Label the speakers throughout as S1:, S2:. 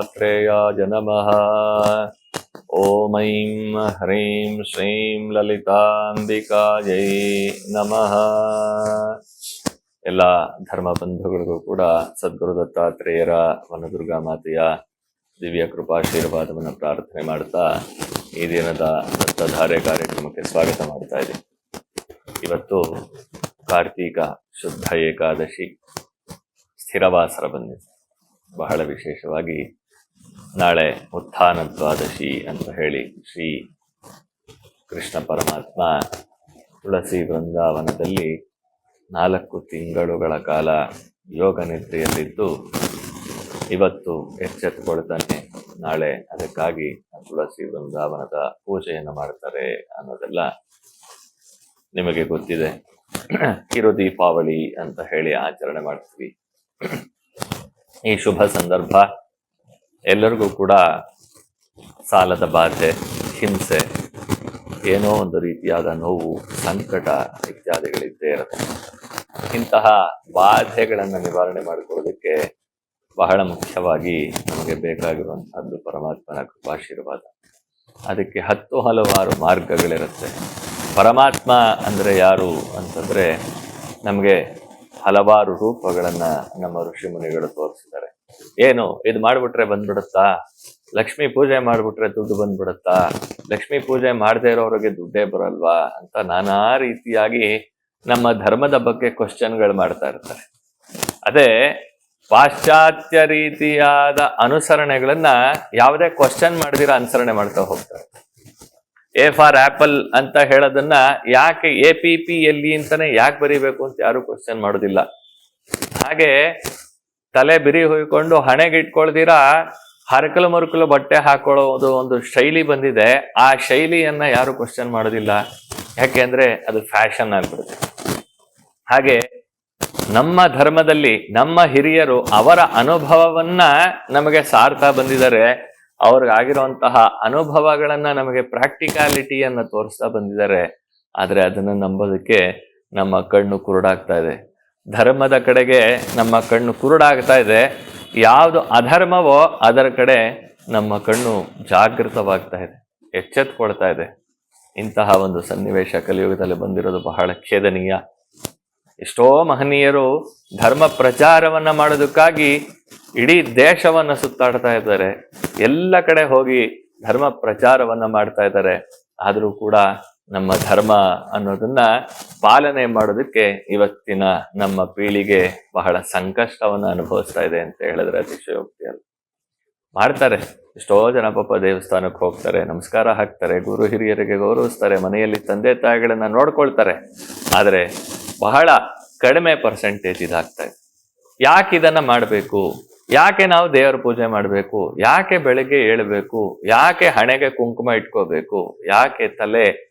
S1: दत्तात्रेयाय नमः ॐ ऐं ह्रीं श्रीं ಲಲಿತಾಂಬಿಕಾಯೈ ನಮಃ ಎಲ್ಲ ಧರ್ಮ ಬಂಧುಗಳಿಗೂ ಕೂಡ ಸದ್ಗುರು ದತ್ತಾತ್ರೇಯರ ವನದುರ್ಗಾ ಮಾತೆಯ ದಿವ್ಯ ಕೃಪಾಶೀರ್ವಾದವನ್ನು ಪ್ರಾರ್ಥನೆ ಮಾಡ್ತಾ ಈ ದಿನದ ದತ್ತಧಾರೆ ಕಾರ್ಯಕ್ರಮಕ್ಕೆ ಸ್ವಾಗತ ಮಾಡ್ತಾ ಇದ್ದೀನಿ ಇವತ್ತು ಕಾರ್ತೀಕ ಶುದ್ಧ ಏಕಾದಶಿ ಸ್ಥಿರವಾಸರ ಬಂದಿದೆ ಬಹಳ ವಿಶೇಷವಾಗಿ ನಾಳೆ ಉತ್ಥಾನ ದ್ವಾದಶಿ ಅಂತ ಹೇಳಿ ಶ್ರೀ ಕೃಷ್ಣ ಪರಮಾತ್ಮ ತುಳಸಿ ಬೃಂದಾವನದಲ್ಲಿ ನಾಲ್ಕು ತಿಂಗಳುಗಳ ಕಾಲ ಯೋಗ ನಿದ್ರೆಯಲ್ಲಿದ್ದು ಇವತ್ತು ಎಚ್ಚೆತ್ತುಕೊಳ್ತಾನೆ ನಾಳೆ ಅದಕ್ಕಾಗಿ ತುಳಸಿ ಬೃಂದಾವನದ ಪೂಜೆಯನ್ನು ಮಾಡ್ತಾರೆ ಅನ್ನೋದೆಲ್ಲ ನಿಮಗೆ ಗೊತ್ತಿದೆ. ಕಿರು ದೀಪಾವಳಿ ಅಂತ ಹೇಳಿ ಆಚರಣೆ ಮಾಡ್ತೀವಿ. ಈ ಶುಭ ಸಂದರ್ಭ ಎಲ್ಲರಿಗೂ ಕೂಡ ಸಾಲದ ಬಾಧೆ, ಹಿಂಸೆ, ಏನೋ ಒಂದು ರೀತಿಯಾದ ನೋವು, ಸಂಕಟ ಇತ್ಯಾದಿಗಳಿದ್ದೇ ಇರುತ್ತೆ. ಇಂತಹ ಬಾಧೆಗಳನ್ನು ನಿವಾರಣೆ ಮಾಡಿಕೊಳ್ಳೋದಕ್ಕೆ ಬಹಳ ಮುಖ್ಯವಾಗಿ ನಮಗೆ ಬೇಕಾಗಿರುವಂಥದ್ದು ಪರಮಾತ್ಮನ ಕೃಪಾಶೀರ್ವಾದ. ಅದಕ್ಕೆ ಹತ್ತು ಹಲವಾರು ಮಾರ್ಗಗಳಿರುತ್ತೆ. ಪರಮಾತ್ಮ ಅಂದರೆ ಯಾರು ಅಂತಂದ್ರೆ ನಮಗೆ ಹಲವಾರು ರೂಪಗಳನ್ನು ನಮ್ಮ ಋಷಿ ಮುನಿಗಳು ತೋರಿಸಿದ್ದಾರೆ. ಏನು? ಇದು ಮಾಡ್ಬಿಟ್ರೆ ಬಂದ್ಬಿಡುತ್ತಾ? ಲಕ್ಷ್ಮೀ ಪೂಜೆ ಮಾಡ್ಬಿಟ್ರೆ ದುಡ್ಡು ಬಂದ್ಬಿಡುತ್ತಾ? ಲಕ್ಷ್ಮೀ ಪೂಜೆ ಮಾಡದೇ ಇರೋರಿಗೆ ದುಡ್ಡೇ ಬರಲ್ವಾ? ಅಂತ ನಾನಾ ರೀತಿಯಾಗಿ ನಮ್ಮ ಧರ್ಮದ ಬಗ್ಗೆ ಕ್ವಶನ್ಗಳು ಮಾಡ್ತಾ ಇರ್ತಾರೆ. ಅದೇ ಪಾಶ್ಚಾತ್ಯ ರೀತಿಯಾದ ಅನುಸರಣೆಗಳನ್ನ ಯಾವುದೇ ಕ್ವಶನ್ ಮಾಡಿದಿರ ಅನುಸರಣೆ ಮಾಡ್ತಾ ಹೋಗ್ತಾರೆ. ಎ ಫಾರ್ ಆಪಲ್ ಅಂತ ಹೇಳೋದನ್ನ ಯಾಕೆ ಎ ಪಿ ಪಿ ಎಲ್ಲಿ ಅಂತಾನೆ ಯಾಕೆ ಬರೀಬೇಕು ಅಂತ ಯಾರು ಕ್ವಶನ್ ಮಾಡೋದಿಲ್ಲ. ಹಾಗೆ ತಲೆ ಬಿರಿ ಹೊಯ್ಕೊಂಡು ಹಣೆಗೆ ಇಟ್ಕೊಳ್ದಿರ ಹರಕಲು ಮರುಕಲು ಬಟ್ಟೆ ಹಾಕೊಳ್ಳೋದು ಒಂದು ಶೈಲಿ ಬಂದಿದೆ. ಆ ಶೈಲಿಯನ್ನ ಯಾರು ಕ್ವಶನ್ ಮಾಡೋದಿಲ್ಲ. ಯಾಕೆಂದ್ರೆ ಅದು ಫ್ಯಾಷನ್ ಆಗ್ಬಿಡುತ್ತೆ. ಹಾಗೆ ನಮ್ಮ ಧರ್ಮದಲ್ಲಿ ನಮ್ಮ ಹಿರಿಯರು ಅವರ ಅನುಭವವನ್ನ ನಮಗೆ ಸಾರ್ತಾ ಬಂದಿದ್ದಾರೆ. ಅವ್ರಿಗಾಗಿರುವಂತಹ ಅನುಭವಗಳನ್ನ ನಮಗೆ ಪ್ರಾಕ್ಟಿಕಾಲಿಟಿಯನ್ನ ತೋರಿಸ್ತಾ ಬಂದಿದ್ದಾರೆ. ಆದ್ರೆ ಅದನ್ನ ನಂಬೋದಕ್ಕೆ ನಮ್ಮ ಕಣ್ಣು ಕುರುಡಾಗ್ತಾ ಇದೆ. ಧರ್ಮದ ಕಡೆಗೆ ನಮ್ಮ ಕಣ್ಣು ಕುರುಡಾಗ್ತಾ ಇದೆ. ಯಾವುದು ಅಧರ್ಮವೋ ಅದರ ಕಡೆ ನಮ್ಮ ಕಣ್ಣು ಜಾಗೃತವಾಗ್ತಾ ಇದೆ. ಎಚ್ಚೆತ್ಕೊಳ್ತಾ ಇದೆ. ಇಂತಹ ಒಂದು ಸನ್ನಿವೇಶ ಕಲಿಯುಗದಲ್ಲಿ ಬಂದಿರೋದು ಬಹಳ ಖೇದನೀಯ ಎಷ್ಟೋ ಮಹನೀಯರು ಧರ್ಮ ಪ್ರಚಾರವನ್ನ ಮಾಡೋದಕ್ಕಾಗಿ ಇಡೀ ದೇಶವನ್ನ ಸುತ್ತಾಡ್ತಾ ಇದ್ದಾರೆ. ಎಲ್ಲ ಕಡೆ ಹೋಗಿ ಧರ್ಮ ಪ್ರಚಾರವನ್ನ ಮಾಡ್ತಾ ಇದ್ದಾರೆ. ಆದರೂ ಕೂಡ ನಮ್ಮ ಧರ್ಮ ಅನ್ನೋದನ್ನ ಪಾಲನೆ ಮಾಡೋದಕ್ಕೆ ಇವತ್ತಿನ ನಮ್ಮ ಪೀಳಿಗೆ ಬಹಳ ಸಂಕಷ್ಟವನ್ನು ಅನುಭವಿಸ್ತಾ ಇದೆ ಅಂತ ಹೇಳಿದ್ರೆ ಅತಿಶಯೋಕ್ತಿ ಅಲ್ಲ. ಮಾಡ್ತಾರೆ. ಎಷ್ಟೋ ಜನ ಪಾಪ ದೇವಸ್ಥಾನಕ್ಕೆ ಹೋಗ್ತಾರೆ, ನಮಸ್ಕಾರ ಹಾಕ್ತಾರೆ, ಗುರು ಹಿರಿಯರಿಗೆ ಗೌರವಿಸ್ತಾರೆ, ಮನೆಯಲ್ಲಿ ತಂದೆ ತಾಯಿಗಳನ್ನ ನೋಡ್ಕೊಳ್ತಾರೆ. ಆದರೆ ಬಹಳ ಕಡಿಮೆ ಪರ್ಸೆಂಟೇಜ್ ಇದಾಗ್ತಾ ಇದೆ. ಯಾಕೆ ಇದನ್ನ ಮಾಡಬೇಕು? ಯಾಕೆ ನಾವು ದೇವರ ಪೂಜೆ ಮಾಡಬೇಕು? ಯಾಕೆ ಬೆಳಗ್ಗೆ ಏಳಬೇಕು? ಯಾಕೆ ಹಣೆಗೆ ಕುಂಕುಮ ಇಟ್ಕೋಬೇಕು? ಯಾಕೆ ತಲೆ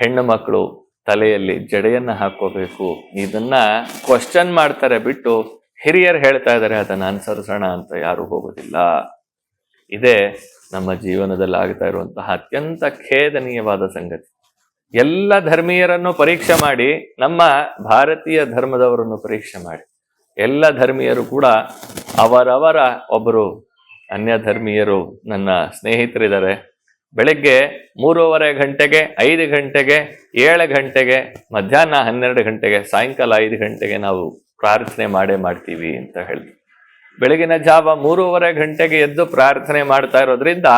S1: ಹೆಣ್ಣು ಮಕ್ಕಳು ತಲೆಯಲ್ಲಿ ಜಡೆಯನ್ನು ಹಾಕೋಬೇಕು ಇದನ್ನ ಕ್ವಶನ್ ಮಾಡ್ತಾರೆ ಬಿಟ್ಟು ಹಿರಿಯರು ಹೇಳ್ತಾ ಇದ್ದಾರೆ ಅದನ್ನು ಅನುಸರಿಸೋಣ ಅಂತ ಯಾರು ಹೋಗೋದಿಲ್ಲ. ಇದೇ ನಮ್ಮ ಜೀವನದಲ್ಲಿ ಆಗ್ತಾ ಇರುವಂತಹ ಅತ್ಯಂತ ಖೇದನೀಯವಾದ ಸಂಗತಿ. ಎಲ್ಲ ಧರ್ಮೀಯರನ್ನು ಪರೀಕ್ಷೆ ಮಾಡಿ, ನಮ್ಮ ಭಾರತೀಯ ಧರ್ಮದವರನ್ನು ಪರೀಕ್ಷೆ ಮಾಡಿ. ಎಲ್ಲ ಧರ್ಮೀಯರು ಕೂಡ ಅವರವರ ಒಬ್ಬರು ಅನ್ಯ ಧರ್ಮೀಯರು ನನ್ನ ಸ್ನೇಹಿತರಿದ್ದಾರೆ. ಬೆಳಗ್ಗೆ ಮೂರುವರೆ ಗಂಟೆಗೆ, ಐದು ಗಂಟೆಗೆ, ಏಳು ಗಂಟೆಗೆ, ಮಧ್ಯಾಹ್ನ ಹನ್ನೆರಡು ಗಂಟೆಗೆ, ಸಾಯಂಕಾಲ ಐದು ಗಂಟೆಗೆ ನಾವು ಪ್ರಾರ್ಥನೆ ಮಾಡೇ ಮಾಡ್ತೀವಿ ಅಂತ ಹೇಳಿ ಬೆಳಗಿನ ಜಾವ ಮೂರುವರೆ ಗಂಟೆಗೆ ಎದ್ದು ಪ್ರಾರ್ಥನೆ ಮಾಡ್ತಾ ಇರೋದ್ರಿಂದ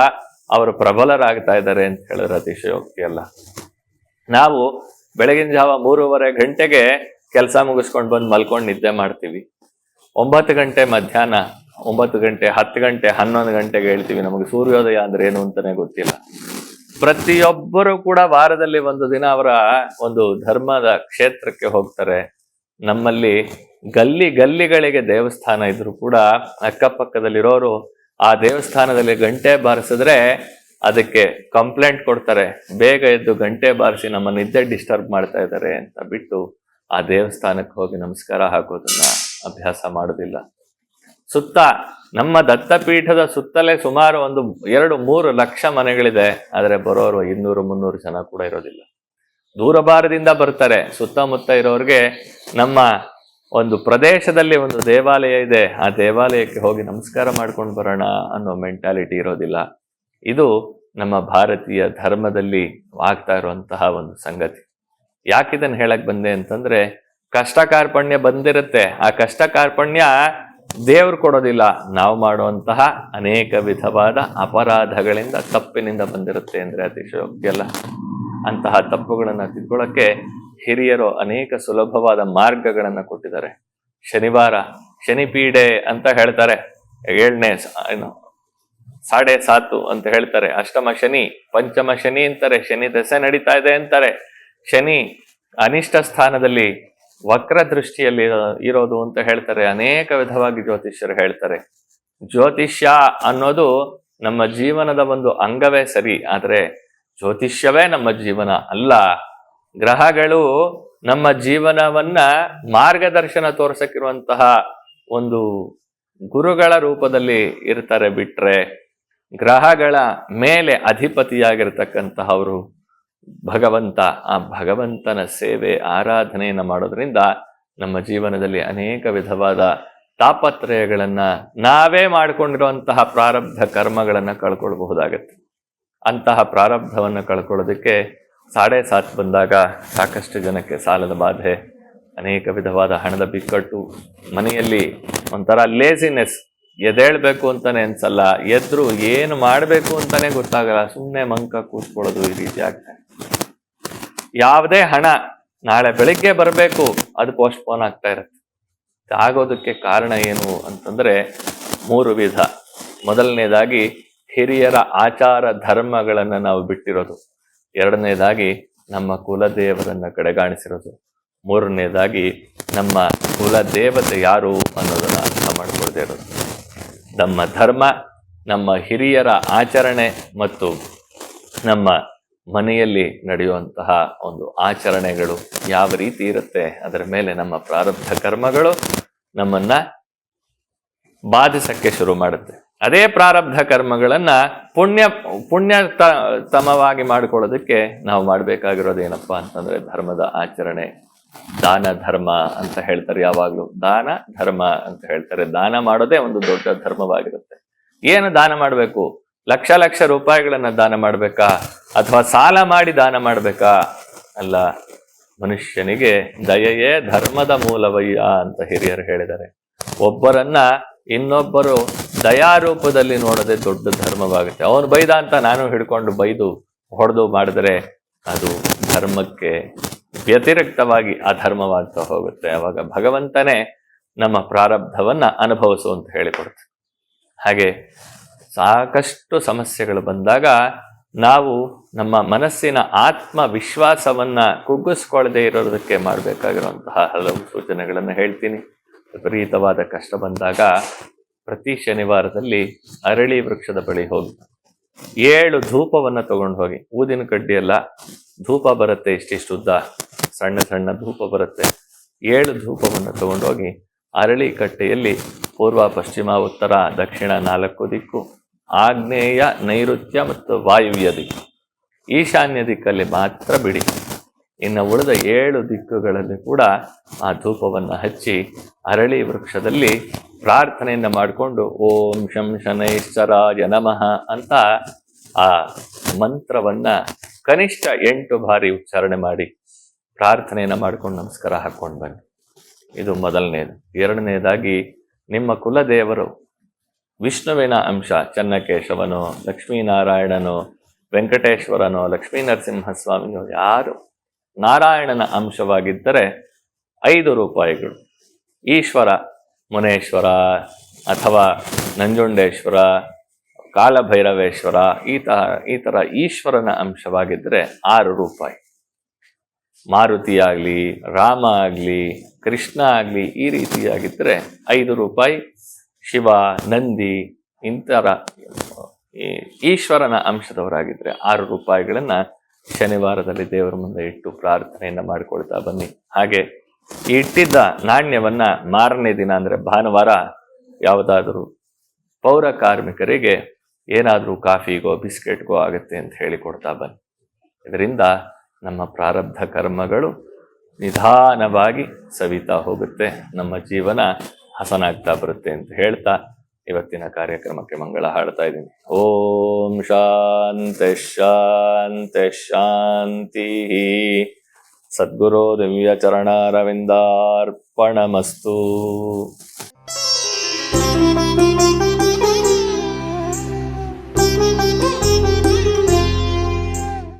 S1: ಅವರು ಪ್ರಬಲರಾಗ್ತಾ ಇದ್ದಾರೆ ಅಂತ ಹೇಳಿದ್ರೆ ಅತಿಶಯೋಕ್ತಿ ಅಲ್ಲ. ನಾವು ಬೆಳಗಿನ ಜಾವ ಮೂರುವರೆ ಗಂಟೆಗೆ ಕೆಲಸ ಮುಗಿಸ್ಕೊಂಡು ಬಂದು ಮಲ್ಕೊಂಡು ನಿದ್ದೆ ಮಾಡ್ತೀವಿ. ಒಂಬತ್ತು ಗಂಟೆ ಮಧ್ಯಾಹ್ನ ಒಂಬತ್ತು ಗಂಟೆ, ಹತ್ತು ಗಂಟೆ, ಹನ್ನೊಂದು ಗಂಟೆಗೆ ಹೇಳ್ತೀವಿ ನಮಗೆ ಸೂರ್ಯೋದಯ ಅಂದ್ರೆ ಏನು ಅಂತಾನೆ ಗೊತ್ತಿಲ್ಲ. ಪ್ರತಿಯೊಬ್ಬರು ಕೂಡ ವಾರದಲ್ಲಿ ಒಂದು ದಿನ ಅವರ ಒಂದು ಧರ್ಮದ ಕ್ಷೇತ್ರಕ್ಕೆ ಹೋಗ್ತಾರೆ. ನಮ್ಮಲ್ಲಿ ಗಲ್ಲಿ ಗಲ್ಲಿಗಳಿಗೆ ದೇವಸ್ಥಾನ ಇದ್ರು ಕೂಡ ಅಕ್ಕಪಕ್ಕದಲ್ಲಿರೋರು ಆ ದೇವಸ್ಥಾನದಲ್ಲಿ ಗಂಟೆ ಬಾರಿಸಿದ್ರೆ ಅದಕ್ಕೆ ಕಂಪ್ಲೇಂಟ್ ಕೊಡ್ತಾರೆ. ಬೇಗ ಎದ್ದು ಗಂಟೆ ಬಾರಿಸಿ ನಮ್ಮ ನಿದ್ದೆ ಡಿಸ್ಟರ್ಬ್ ಮಾಡ್ತಾ ಇದ್ದಾರೆ ಅಂತ ಬಿಟ್ಟು ಆ ದೇವಸ್ಥಾನಕ್ಕೆ ಹೋಗಿ ನಮಸ್ಕಾರ ಹಾಕೋದನ್ನ ಅಭ್ಯಾಸ ಮಾಡೋದಿಲ್ಲ. ಸುತ್ತ, ನಮ್ಮ ದತ್ತಪೀಠದ ಸುತ್ತಲೇ ಸುಮಾರು ಒಂದು ಎರಡು ಮೂರು ಲಕ್ಷ ಮನೆಗಳಿದೆ, ಆದರೆ ಬರೋರು ಇನ್ನೂರು, ಮುನ್ನೂರು ಜನ ಕೂಡ ಇರೋದಿಲ್ಲ. ದೂರಭಾರದಿಂದ ಬರ್ತಾರೆ, ಸುತ್ತಮುತ್ತ ಇರೋರಿಗೆ ನಮ್ಮ ಒಂದು ಪ್ರದೇಶದಲ್ಲಿ ಒಂದು ದೇವಾಲಯ ಇದೆ, ಆ ದೇವಾಲಯಕ್ಕೆ ಹೋಗಿ ನಮಸ್ಕಾರ ಮಾಡ್ಕೊಂಡು ಬರೋಣ ಅನ್ನೋ ಮೆಂಟಾಲಿಟಿ ಇರೋದಿಲ್ಲ. ಇದು ನಮ್ಮ ಭಾರತೀಯ ಧರ್ಮದಲ್ಲಿ ಆಗ್ತಾ ಇರುವಂತಹ ಒಂದು ಸಂಗತಿ. ಯಾಕಿದನ್ನು ಹೇಳಕ್ ಬಂದೆ ಅಂತಂದ್ರೆ ಕಷ್ಟ ಕಾರ್ಪಣ್ಯ ಬಂದಿರುತ್ತೆ. ಆ ಕಷ್ಟ ಕಾರ್ಪಣ್ಯ ದೇವ್ರು ಕೊಡೋದಿಲ್ಲ, ನಾವು ಮಾಡುವಂತಹ ಅನೇಕ ವಿಧವಾದ ಅಪರಾಧಗಳಿಂದ ತಪ್ಪಿನಿಂದ ಬಂದಿರುತ್ತೆ ಅಂದರೆ ಅತಿಶಯೋಕ್ತಿ ಅಲ್ಲ. ಅಂತಹ ತಪ್ಪುಗಳನ್ನು ತಿದ್ಕೊಳ್ಳೋಕ್ಕೆ ಹಿರಿಯರು ಅನೇಕ ಸುಲಭವಾದ ಮಾರ್ಗಗಳನ್ನು ಕೊಟ್ಟಿದ್ದಾರೆ. ಶನಿವಾರ, ಶನಿ ಪೀಡೆ ಅಂತ ಹೇಳ್ತಾರೆ. ಏಳನೇ ಏನು, ಸಾಡೆ ಸಾತು ಅಂತ ಹೇಳ್ತಾರೆ. ಅಷ್ಟಮ ಶನಿ, ಪಂಚಮ ಶನಿ ಅಂತಾರೆ. ಶನಿ ದಸೆ ನಡೀತಾ ಇದೆ ಅಂತಾರೆ. ಶನಿ ಅನಿಷ್ಟ ಸ್ಥಾನದಲ್ಲಿ ವಕ್ರ ದೃಷ್ಟಿಯಲ್ಲಿ ಇರೋದು ಅಂತ ಹೇಳ್ತಾರೆ. ಅನೇಕ ವಿಧವಾಗಿ ಜ್ಯೋತಿಷ್ಯರು ಹೇಳ್ತಾರೆ. ಜ್ಯೋತಿಷ್ಯ ಅನ್ನೋದು ನಮ್ಮ ಜೀವನದ ಒಂದು ಅಂಗವೇ ಸರಿ, ಆದರೆ ಜ್ಯೋತಿಷ್ಯವೇ ನಮ್ಮ ಜೀವನ ಅಲ್ಲ. ಗ್ರಹಗಳು ನಮ್ಮ ಜೀವನವನ್ನ ಮಾರ್ಗದರ್ಶನ ತೋರ್ಸಕ್ಕಿರುವಂತಹ ಒಂದು ಗುರುಗಳ ರೂಪದಲ್ಲಿ ಇರ್ತಾರೆ ಬಿಟ್ರೆ, ಗ್ರಹಗಳ ಮೇಲೆ ಅಧಿಪತಿಯಾಗಿರ್ತಕ್ಕಂತಹವರು ಭಗವಂತ, ಆ ಭಗವಂತನ ಸೇವೆ, ಆರಾಧನೆಯನ್ನು ಮಾಡೋದ್ರಿಂದ ನಮ್ಮ ಜೀವನದಲ್ಲಿ ಅನೇಕ ವಿಧವಾದ ತಾಪತ್ರಯಗಳನ್ನು ನಾವೇ ಮಾಡಿಕೊಂಡಿರುವಂತಹ ಪ್ರಾರಬ್ಧ ಕರ್ಮಗಳನ್ನು ಕಳ್ಕೊಳ್ಬಹುದಾಗತ್ತೆ. ಅಂತಹ ಪ್ರಾರಬ್ಧವನ್ನು ಕಳ್ಕೊಳ್ಳೋದಕ್ಕೆ ಸಾಡೆ ಸಾತ್ ಬಂದಾಗ ಸಾಕಷ್ಟು ಜನಕ್ಕೆ ಸಾಲದ ಬಾಧೆ, ಅನೇಕ ವಿಧವಾದ ಹಣದ ಬಿಕ್ಕಟ್ಟು, ಮನೆಯಲ್ಲಿ ಒಂಥರ ಲೇಸಿನೆಸ್ ಎದೇಳ್ಬೇಕು ಅಂತಾನೆ ಅನ್ಸಲ್ಲ, ಎದ್ರು ಏನು ಮಾಡಬೇಕು ಅಂತಾನೆ ಗೊತ್ತಾಗಲ್ಲ ಸುಮ್ಮನೆ ಮಂಕ ಕೂತ್ಕೊಳ್ಳೋದು ಈ ರೀತಿ ಆಗ್ತದೆ ಯಾವುದೇ ಹಣ ನಾಳೆ ಬೆಳಿಗ್ಗೆ ಬರಬೇಕು, ಅದು ಪೋಸ್ಟ್ಪೋನ್ ಆಗ್ತಾ ಇರುತ್ತೆ. ಆಗೋದಕ್ಕೆ ಕಾರಣ ಏನು ಅಂತಂದ್ರೆ ಮೂರು ವಿಧ. ಮೊದಲನೇದಾಗಿ ಹಿರಿಯರ ಆಚಾರ ಧರ್ಮಗಳನ್ನು ನಾವು ಬಿಟ್ಟಿರೋದು. ಎರಡನೇದಾಗಿ ನಮ್ಮ ಕುಲದೇವರನ್ನು ಕಡೆಗಾಣಿಸಿರೋದು. ಮೂರನೇದಾಗಿ ನಮ್ಮ ಕುಲದೇವತೆ ಯಾರು ಅನ್ನೋದನ್ನು ಅರ್ಥ ಮಾಡ್ಕೊಳ್ದೇ ಇರೋದು. ನಮ್ಮ ಧರ್ಮ, ನಮ್ಮ ಹಿರಿಯರ ಆಚರಣೆ ಮತ್ತು ನಮ್ಮ ಮನೆಯಲ್ಲಿ ನಡೆಯುವಂತಹ ಒಂದು ಆಚರಣೆಗಳು ಯಾವ ರೀತಿ ಇರುತ್ತೆ? ಅದರ ಮೇಲೆ ನಮ್ಮ ಪ್ರಾರಬ್ಧ ಕರ್ಮಗಳು ನಮ್ಮನ್ನ ಬಾಧಿಸಕ್ಕೆ ಶುರು ಮಾಡುತ್ತೆ. ಅದೇ ಪ್ರಾರಬ್ಧ ಕರ್ಮಗಳನ್ನ ಪುಣ್ಯ ಪುಣ್ಯ ತಮವಾಗಿ ಮಾಡಿಕೊಳ್ಳೋದಕ್ಕೆ ನಾವು ಮಾಡಬೇಕಾಗಿರೋದು ಏನಪ್ಪಾ ಅಂತಂದ್ರೆ ಧರ್ಮದ ಆಚರಣೆ. ದಾನ ಧರ್ಮ ಅಂತ ಹೇಳ್ತಾರೆ ಯಾವಾಗಲೂ. ದಾನ ಧರ್ಮ ಅಂತ ಹೇಳ್ತಾರೆ. ದಾನ ಮಾಡೋದೇ ಒಂದು ದೊಡ್ಡ ಧರ್ಮವಾಗಿರುತ್ತೆ. ಏನು ದಾನ ಮಾಡಬೇಕು? ಲಕ್ಷ ಲಕ್ಷ ರೂಪಾಯಿಗಳನ್ನ ದಾನ ಮಾಡ್ಬೇಕಾ? ಅಥವಾ ಸಾಲ ಮಾಡಿ ದಾನ ಮಾಡ್ಬೇಕಾ? ಅಲ್ಲ, ಮನುಷ್ಯನಿಗೆ ದಯೆಯೇ ಧರ್ಮದ ಮೂಲವಯ್ಯ ಅಂತ ಹಿರಿಯರು ಹೇಳಿದ್ದಾರೆ. ಒಬ್ಬರನ್ನ ಇನ್ನೊಬ್ಬರು ದಯಾರೂಪದಲ್ಲಿ ನೋಡದೆ ದೊಡ್ಡ ಧರ್ಮವಾಗುತ್ತೆ. ಅವನು ಬೈದ ಅಂತ ನಾನು ಹಿಡ್ಕೊಂಡು ಬೈದು ಹೊಡೆದು ಮಾಡಿದ್ರೆ ಅದು ಧರ್ಮಕ್ಕೆ ವ್ಯತಿರಿಕ್ತವಾಗಿ ಅಧರ್ಮವಾಗ್ತಾ ಹೋಗುತ್ತೆ. ಅವಾಗ ಭಗವಂತನೇ ನಮ್ಮ ಪ್ರಾರಬ್ಧವನ್ನ ಅನುಭವಿಸು ಅಂತ ಹೇಳಿಕೊಡುತ್ತೆ ಹಾಗೆ ಸಾಕಷ್ಟು ಸಮಸ್ಯೆಗಳು ಬಂದಾಗ ನಾವು ನಮ್ಮ ಮನಸ್ಸಿನ ಆತ್ಮ ವಿಶ್ವಾಸವನ್ನ ಕುಗ್ಗಿಸ್ಕೊಳ್ಳದೆ ಇರೋದಕ್ಕೆ ಮಾಡಬೇಕಾಗಿರುವಂತಹ ಹಲವು ಸೂಚನೆಗಳನ್ನು ಹೇಳ್ತೀನಿ. ವಿಪರೀತವಾದ ಕಷ್ಟ ಬಂದಾಗ ಪ್ರತಿ ಶನಿವಾರದಲ್ಲಿ ಅರಳಿ ವೃಕ್ಷದ ಬಳಿ ಹೋಗಿ, ಏಳು ಧೂಪವನ್ನು ತಗೊಂಡು ಹೋಗಿ, ಊದಿನ ಕಡ್ಡಿಯೆಲ್ಲ ಧೂಪ ಬರುತ್ತೆ ಇಷ್ಟಿಷ್ಟು ಉದ್ದ, ಸಣ್ಣ ಸಣ್ಣ ಧೂಪ ಬರುತ್ತೆ, ಏಳು ಧೂಪವನ್ನು ತಗೊಂಡೋಗಿ ಅರಳಿ ಕಟ್ಟೆಯಲ್ಲಿ ಪೂರ್ವ, ಪಶ್ಚಿಮ, ಉತ್ತರ, ದಕ್ಷಿಣ ನಾಲ್ಕು ದಿಕ್ಕು ಆಗ್ನೇಯ ನೈಋತ್ಯ ಮತ್ತು ವಾಯುವ್ಯ ದಿಕ್ಕು. ಈಶಾನ್ಯ ದಿಕ್ಕಲ್ಲಿ ಮಾತ್ರ ಬಿಡಿ. ಇನ್ನು ಉಳಿದ ಏಳು ದಿಕ್ಕುಗಳಲ್ಲಿ ಕೂಡ ಆ ಧೂಪವನ್ನು ಹಚ್ಚಿ ಅರಳಿ ವೃಕ್ಷದಲ್ಲಿ ಪ್ರಾರ್ಥನೆಯನ್ನು ಮಾಡಿಕೊಂಡು ಓಂ ಶಂ ಶನೈಶ್ಚರಾಯ ನಮಃ ಅಂತ ಆ ಮಂತ್ರವನ್ನು ಕನಿಷ್ಠ ಎಂಟು ಬಾರಿ ಉಚ್ಚಾರಣೆ ಮಾಡಿ ಪ್ರಾರ್ಥನೆಯನ್ನು ಮಾಡ್ಕೊಂಡು ನಮಸ್ಕಾರ ಹಾಕ್ಕೊಂಡು ಬನ್ನಿ. ಇದು ಮೊದಲನೇದು. ಎರಡನೇದಾಗಿ ನಿಮ್ಮ ಕುಲದೇವರು ವಿಷ್ಣುವಿನ ಅಂಶ, ಚನ್ನಕೇಶವನೋ, ಲಕ್ಷ್ಮೀನಾರಾಯಣನೋ, ವೆಂಕಟೇಶ್ವರನೋ ಲಕ್ಷ್ಮೀ ನರಸಿಂಹಸ್ವಾಮಿಯೋ ಯಾರು ನಾರಾಯಣನ ಅಂಶವಾಗಿದ್ದರೆ ಐದು ರೂಪಾಯಿಗಳು. ಈಶ್ವರ, ಮುನೇಶ್ವರ ಅಥವಾ ನಂಜುಂಡೇಶ್ವರ, ಕಾಲಭೈರವೇಶ್ವರ, ಈ ತರ ಈ ಥರ ಈಶ್ವರನ ಅಂಶವಾಗಿದ್ದರೆ ಆರು ರೂಪಾಯಿ. ಮಾರುತಿ ಆಗಲಿ, ರಾಮ ಆಗಲಿ, ಕೃಷ್ಣ ಆಗಲಿ ಈ ರೀತಿಯಾಗಿದ್ದರೆ ಐದು ರೂಪಾಯಿ. ಶಿವ, ನಂದಿ ಇಂತರ ಈಶ್ವರನ ಅಂಶದವರಾಗಿದ್ದರೆ ಆರು ರೂಪಾಯಿಗಳನ್ನ ಶನಿವಾರದಲ್ಲಿ ದೇವರ ಮುಂದೆ ಇಟ್ಟು ಪ್ರಾರ್ಥನೆಯನ್ನ ಮಾಡಿಕೊಳ್ತಾ ಬನ್ನಿ. ಹಾಗೆ ಇಟ್ಟಿದ್ದ ನಾಣ್ಯವನ್ನ ಮಾರನೇ ದಿನ ಅಂದ್ರೆ ಭಾನುವಾರ ಯಾವುದಾದರೂ ಪೌರ ಕಾರ್ಮಿಕರಿಗೆ ಏನಾದರೂ ಕಾಫಿಗೋ, ಬಿಸ್ಕೆಟ್ಗೋ ಆಗುತ್ತೆ ಅಂತ ಹೇಳಿ ಕೊಡ್ತಾ ಬನ್ನಿ. ಇದರಿಂದ ನಮ್ಮ ಪ್ರಾರಬ್ಧ ಕರ್ಮಗಳು ನಿಧಾನವಾಗಿ ಸವಿತಾ ಹೋಗುತ್ತೆ. ನಮ್ಮ ಜೀವನ ಹಸನಾಗ್ತಾ ಬರುತ್ತೆ ಅಂತ ಹೇಳ್ತಾ ಇವತ್ತಿನ ಕಾರ್ಯಕ್ರಮಕ್ಕೆ ಮಂಗಳ ಹಾಡ್ತಾ ಇದ್ದೀನಿ. ಓಂ ಶಾಂತಿ ಶಾಂತಿ ಶಾಂತಿ. ಸದ್ಗುರು ದಿವ್ಯ ಚರಣಾರವಿಂದಾರ್ಪಣಮಸ್ತು.